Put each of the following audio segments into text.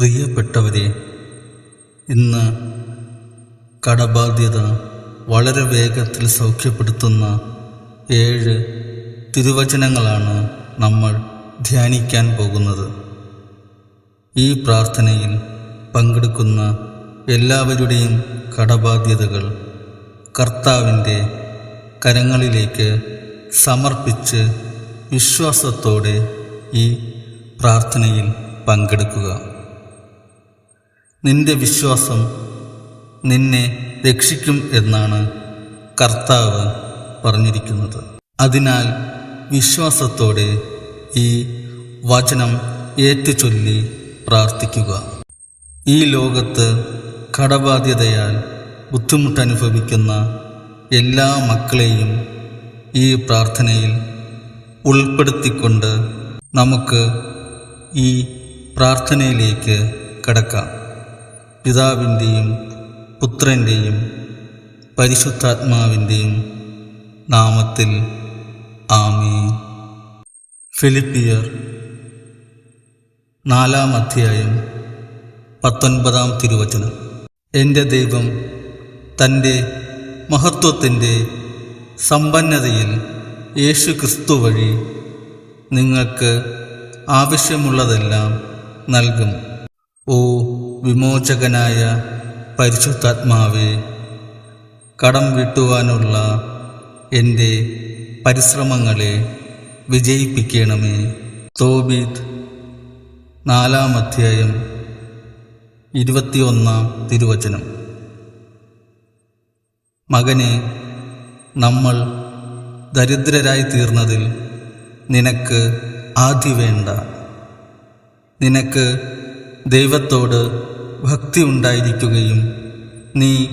പ്രിയപ്പെട്ടവരെ ഇന്ന് കടബാധ്യത വളരെ വേഗത്തിൽ സൗഖ്യപ്പെടുത്തുന്ന ഏഴ് തിരുവചനങ്ങളാണ് നമ്മൾ ധ്യാനിക്കാൻ പോകുന്നത്. ഈ പ്രാർത്ഥനയിൽ പങ്കെടുക്കുന്ന എല്ലാവരുടെയും കടബാധ്യതകൾ കർത്താവിന്റെ കരങ്ങളിലേക്ക് സമർപ്പിച്ച് വിശ്വാസത്തോടെ ഈ പ്രാർത്ഥനയിൽ പങ്കെടുക്കുക. നിന്റെ വിശ്വാസം നിന്നെ രക്ഷിക്കും എന്നാണ് കർത്താവ് പറഞ്ഞിരിക്കുന്നത്. അതിനാൽ വിശ്വാസത്തോടെ ഈ വചനം ഏറ്റുചൊല്ലി പ്രാർത്ഥിക്കുക. ഈ ലോകത്ത് കടബാധ്യതയാൽ ബുദ്ധിമുട്ടനുഭവിക്കുന്ന എല്ലാ മക്കളെയും ഈ പ്രാർത്ഥനയിൽ ഉൾപ്പെടുത്തിക്കൊണ്ട് നമുക്ക് ഈ പ്രാർത്ഥനയിലേക്ക് കടക്കാം. പിതാവിന്റെയും പുത്രന്റെയും പരിശുദ്ധാത്മാവിന്റെയും നാമത്തിൽ ആമീ ഫിലിപ്പിയർ നാലാം അധ്യായം പത്തൊൻപതാം തിരുവചനം. എന്റെ ദൈവം തന്റെ മഹത്വത്തിന്റെ സമ്പന്നതയിൽ യേശു ക്രിസ്തു വഴി നിങ്ങൾക്ക് ആവശ്യമുള്ളതെല്ലാം നൽകും. ഓ വിമോചകനായ പരിശുദ്ധാത്മാവേ കടം വിട്ടുവാനുള്ള എന്റെ പരിശ്രമങ്ങളെ വിജയിപ്പിക്കണമേ. തോബീത് നാലാം അധ്യായം ഇരുപത്തിയൊന്നാം തിരുവചനം. മകനെ നമ്മൾ ദരിദ്രരായി തീർന്നതിൽ നിനക്ക് ആദി വേണ്ട നിനക്ക് ദൈവത്തോട് ഭക്തി ഉണ്ടായിരിക്കുകയും നീ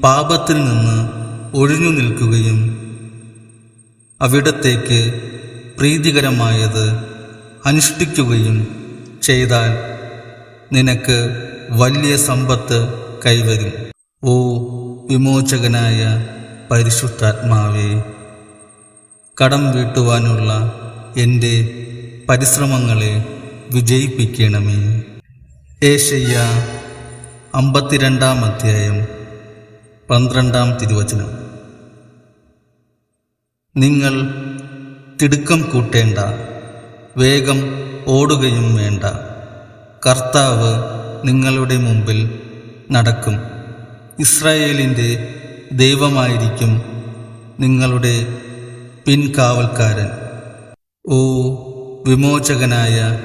പാപത്തിൽ നിന്ന് ഒഴിഞ്ഞു നിൽക്കുകയും അവിടത്തേക്ക് പ്രീതികരമായത് അനുഷ്ഠിക്കുകയും ചെയ്താൽ നിനക്ക് വലിയ സമ്പത്ത് കൈവരും. ഓ വിമോചകനായ പരിശുദ്ധാത്മാവേ കടം വീട്ടുവാനുള്ള എന്റെ പരിശ്രമങ്ങളെ വിജയിപ്പിക്കണമേ. ഏഷയ്യ അമ്പത്തിരണ്ടാം അധ്യായം പന്ത്രണ്ടാം തിരുവചനം. നിങ്ങൾ തിടുക്കം കൂട്ടേണ്ട വേഗം ഓടുകയും വേണ്ട. കർത്താവ് നിങ്ങളുടെ മുമ്പിൽ നടക്കും. ഇസ്രായേലിന്റെ ദൈവമായിരിക്കും നിങ്ങളുടെ പിൻകാവൽക്കാരൻ. ഓ വിമോചകനായ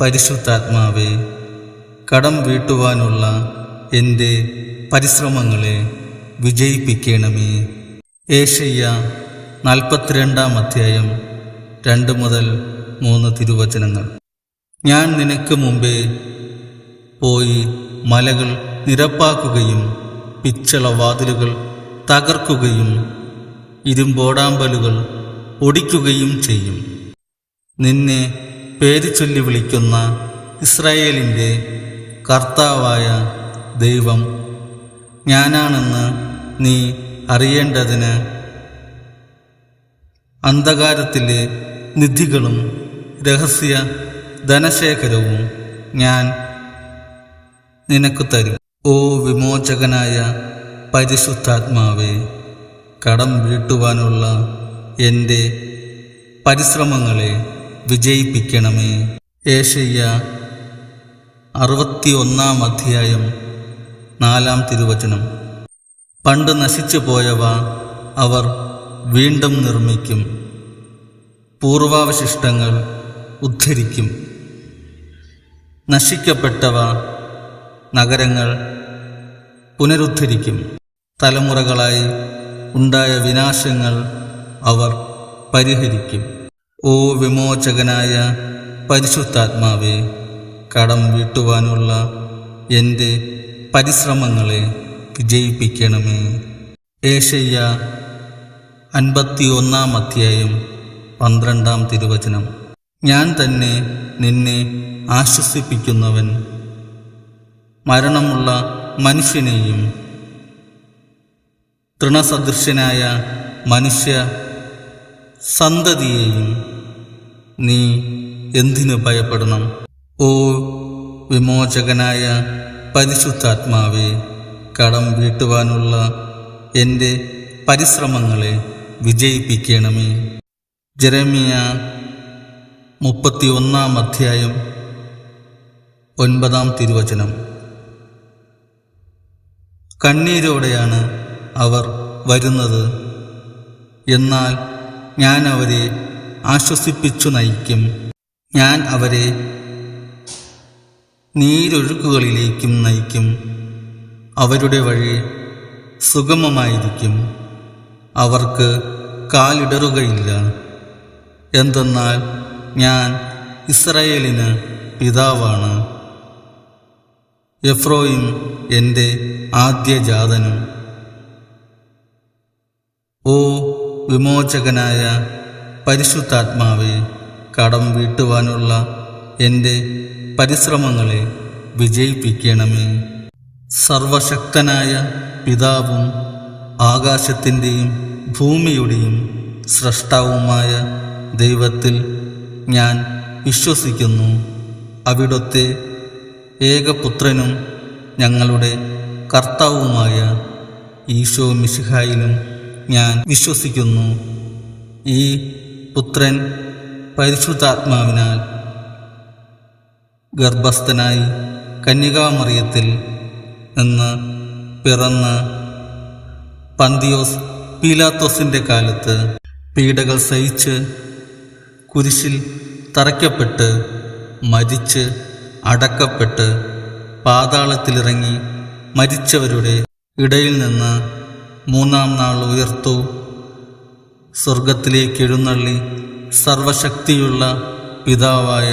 പരിശുദ്ധാത്മാവേ കടം വീട്ടുവാനുള്ള എന്റെ പരിശ്രമങ്ങളെ വിജയിപ്പിക്കണമേ. ഏഷ്യ നാൽപ്പത്തിരണ്ടാം അധ്യായം രണ്ട് മുതൽ മൂന്ന് തിരുവചനങ്ങൾ. ഞാൻ നിനക്ക് മുമ്പേ പോയി മലകൾ നിരപ്പാക്കുകയും പിച്ചള വാതിലുകൾ തകർക്കുകയും ഇരുമ്പോടാമ്പലുകൾ ഒടിക്കുകയും ചെയ്യും. നിന്നെ പേര് ചൊല്ലി വിളിക്കുന്ന ഇസ്രായേലിന്റെ കർത്താവായ ദൈവം ഞാനാണെന്ന് നീ അറിയേണ്ടതിന് അന്ധകാരത്തിലെ നിധികളും രഹസ്യ ധനശേഖരവും ഞാൻ നിനക്ക് തരും. ഓ വിമോചകനായ പരിശുദ്ധാത്മാവേ കടം വീട്ടുവാനുള്ള എന്റെ പരിശ്രമങ്ങളെ വിജയിപ്പിക്കണമേ. ഏഷ്യ അറുപത്തിയൊന്നാം അധ്യായം നാലാം തിരുവചനം. പണ്ട് നശിച്ചു പോയവ അവർ വീണ്ടും നിർമ്മിക്കും. പൂർവാവശിഷ്ടങ്ങൾ ഉദ്ധരിക്കും. നശിക്കപ്പെട്ടവ നഗരങ്ങൾ പുനരുദ്ധരിക്കും. തലമുറകളായി ഉണ്ടായ വിനാശങ്ങൾ അവർ പരിഹരിക്കും. ഓ വിമോചകനായ പരിശുദ്ധാത്മാവേ കടം വീട്ടുവാനുള്ള എന്റെ പരിശ്രമങ്ങളെ വിജയിപ്പിക്കണമേ. ഏഷയ്യ അൻപത്തി ഒന്നാം അധ്യായം പന്ത്രണ്ടാം തിരുവചനം. ഞാൻ തന്നെ നിന്നെ ആശ്വസിപ്പിക്കുന്നവൻ. മരണമുള്ള മനുഷ്യനെയും തൃണസദൃശ്യനായ മനുഷ്യ സന്തതിയെയും നീ എന്തിനു ഭയപ്പെടണം? ഓ വിമോചകനായ പരിശുദ്ധാത്മാവെ കടം വീട്ടുവാനുള്ള എന്റെ പരിശ്രമങ്ങളെ വിജയിപ്പിക്കണമേ. ജെറമിയ മുപ്പത്തി ഒന്നാം അധ്യായം ഒൻപതാം തിരുവചനം. കണ്ണീരോടെയാണ് അവർ വരുന്നത്. എന്നാൽ ഞാൻ അവരെ ആശ്വസിപ്പിച്ചു നയിക്കും. ഞാൻ അവരെ നീരൊഴുക്കുകളിലേക്കും നയിക്കും. അവരുടെ വഴി സുഗമമായിരിക്കും. അവർക്ക് കാലിടറുകയില്ല. എന്തെന്നാൽ ഞാൻ ഇസ്രയേലിന് പിതാവാണ്. എഫ്രോയും എന്റെ ആദ്യജാതനും ഓ വിമോചകനായ പരിശുദ്ധാത്മാവെ കടം വീട്ടുവാനുള്ള എന്റെ പരിശ്രമങ്ങളെ വിജയിപ്പിക്കണമേ. സർവശക്തനായ പിതാവും ആകാശത്തിന്റെയും ഭൂമിയുടെയും സ്രഷ്ടാവുമായ ദൈവത്തിൽ ഞാൻ വിശ്വസിക്കുന്നു. അവിടുത്തെ ഏകപുത്രനും ഞങ്ങളുടെ കർത്താവുമായ ഈശോ മിശിഹായിലും ഞാൻ വിശ്വസിക്കുന്നു. ഈ പുത്രൻ പരിശുദ്ധാത്മാവിനാൽ ഗർഭസ്ഥനായി കന്യകാമറിയത്തിൽ നിന്ന് പിറന്ന് പന്തിയോസ് പീലാത്തോസിന്റെ കാലത്ത് പീഡകൾ സഹിച്ച് കുരിശിൽ തറയ്ക്കപ്പെട്ട് മരിച്ച് അടക്കപ്പെട്ട് പാതാളത്തിലിറങ്ങി മരിച്ചവരുടെ ഇടയിൽ നിന്ന് മൂന്നാം നാൾ ഉയർത്തു. സ്വർഗത്തിലേക്ക് എഴുന്നള്ളി സർവശക്തിയുള്ള പിതാവായ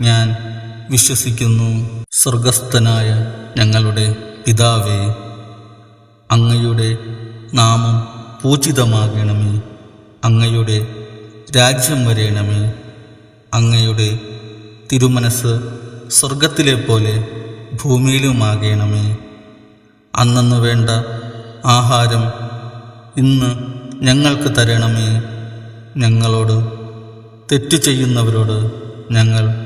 ഞാൻ വിശ്വസിക്കുന്നു സ്വർഗസ്ഥനായ ഞങ്ങളുടെ പിതാവേ. അങ്ങയുടെ നാമം പൂജിതമാകണമേ. അങ്ങയുടെ രാജ്യം വരയണമേ അങ്ങയുടെ തിരുമനസ് സ്വർഗത്തിലെ പോലെ ഭൂമിയിലുമാകണമേ. അന്നു വേണ്ട ആഹാരം ഇന്ന് ഞങ്ങൾക്ക് തരണമേ. ഞങ്ങളോട് തെറ്റു ചെയ്യുന്നവരോട് ഞങ്ങൾ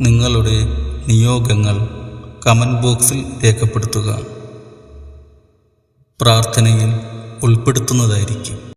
നിങ്ങളുടെ നിയോഗങ്ങൾ കമന്റ് ബോക്സിൽ രേഖപ്പെടുത്തുക. പ്രാർത്ഥനയിൽ ഉൾപ്പെടുത്തുന്നതായിരിക്കും.